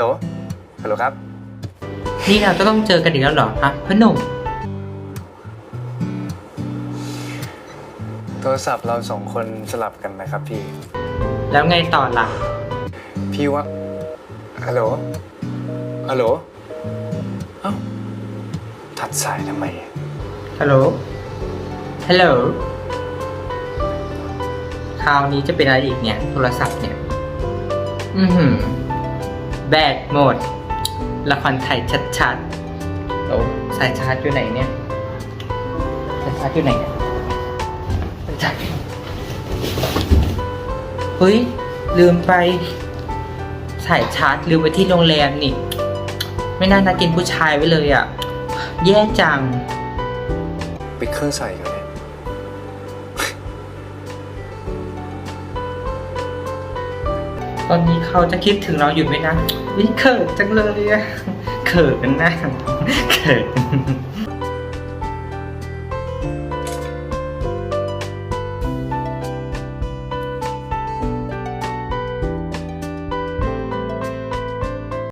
ลครับ นี่เราจะต้องเจอกันอีกแล้วเหรอฮะพ่อหนุ่ม โทรศัพท์เราสองคนสลับกันนะครับพี่ แล้วไงต่อล่ะ พี่ว่า ฮัลโหล ฮัลโหล เอ้าตัดสายทำไมอะฮัลโหล ฮัลโหล คราวนี้จะเป็นอะไรอีกเนี่ย โทรศัพท์เนี่ย อือหือ แบตหมด ละครไทยชัดๆโอ้สายชาร์จอยู่ไหนเนี่ยสายชาร์จอยู่ไหนเนี่ยสายชาร์จเฮ้ย ลืมไป สายชาร์จลืมไว้ที่โรงแรมนี่ ไม่น่านัดกินผู้ชายไว้เลยอะ แย่จังปิดเครื่องใส่กันเลย ตอนนี้เขาจะคิดถึงเราอยู่ไหมนะวิเขินจังเลยอะเขินนะเขิน